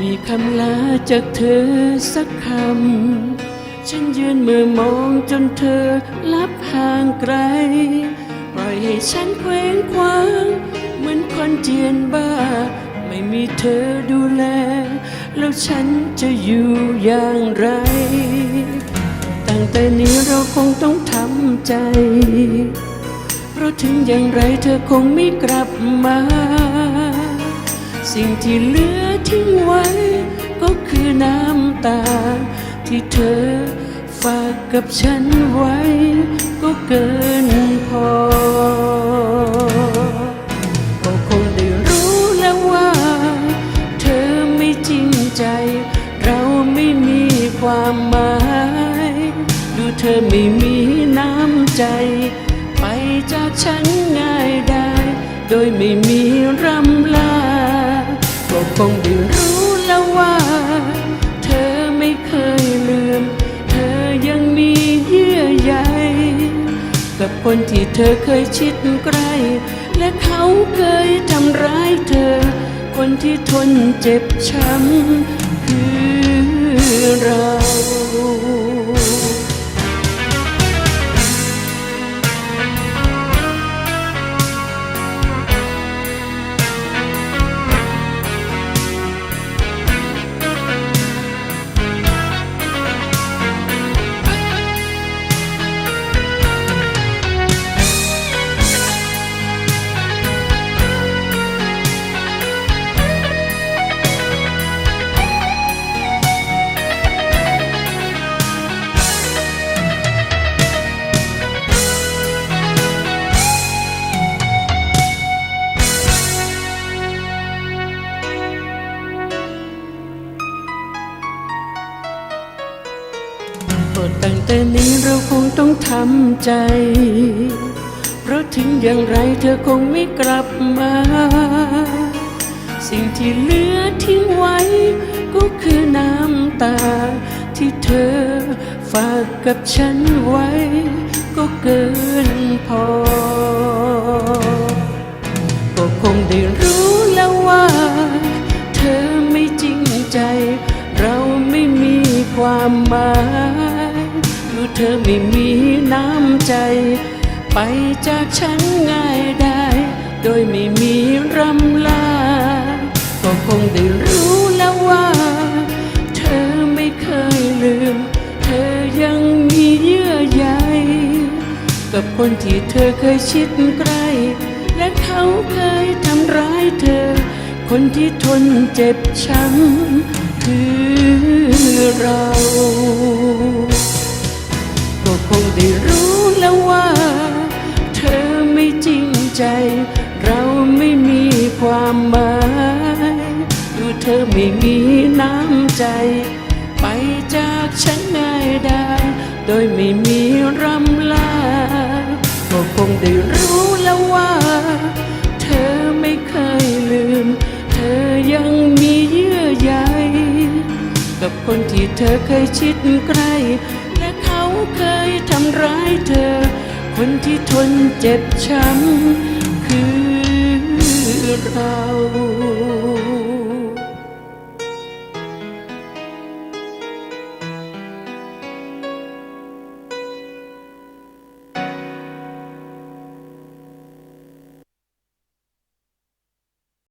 มีคำลาจากเธอสักคำ ฉันยืนมือมองจนเธอลับห่างไกล ปล่อยให้ฉันเคว้งคว้าง เหมือนคนเจียนบ้า ไม่มีเธอดูแล แล้วฉันจะอยู่อย่างไร ตั้งแต่นี้เราคงต้องทำใจ เพราะถึงอย่างไรเธอคงไม่กลับมา สิ่งที่เหลือทิ้งไว้ ก็คือน้ำตา ที่เธอฝากกับฉันไว้ ก็เกินพอ ก็คงได้รู้แล้วว่า เธอไม่จริงใจ เราไม่มีความหมาย ดูเธอไม่มีน้ำใจ ไปจากฉันง่ายได้ โดยไม่มีรำ คงได้รู้แล้วว่า เธอไม่เคยลืม เธอยังมีเยื่อใยกับคนที่เธอเคยชิดใกล้ และเขาเคยทำร้ายเธอ คนที่ทนเจ็บช้ำคือเรา ก็ตั้งแต่นี้เราคงต้องทำใจ เพราะถึงอย่างไรเธอคงไม่กลับมา สิ่งที่เหลือทิ้งไว้ ก็คือน้ำตา ที่เธอฝากกับฉันไว้ ก็เกินพอ ก็คงได้รู้แล้วว่า ไม่มีน้ำใจ ไปจากฉันง่ายได้ โดยไม่มีรำลา ก็คงได้รู้แล้วว่า เธอไม่เคยลืม เธอยังมีเยื่อใยกับคนที่เธอเคยชิดใกล้ และเขาเคยทำร้ายเธอ คนที่ทนเจ็บช้ำคือเรา ใจ เราไม่มีความหมายดูเธอไม่มีน้ำใจ ไปจากฉันง่ายได้โดยไม่มีรำลาก็คงได้รู้แล้วว่า เธอไม่เคยลืม เธอยังมีเยื่อใยกับคนที่เธอเคยชิดใกล้และเขาเคยทำร้ายเธอ คนที่ทนเจ็บช้ำคือเรา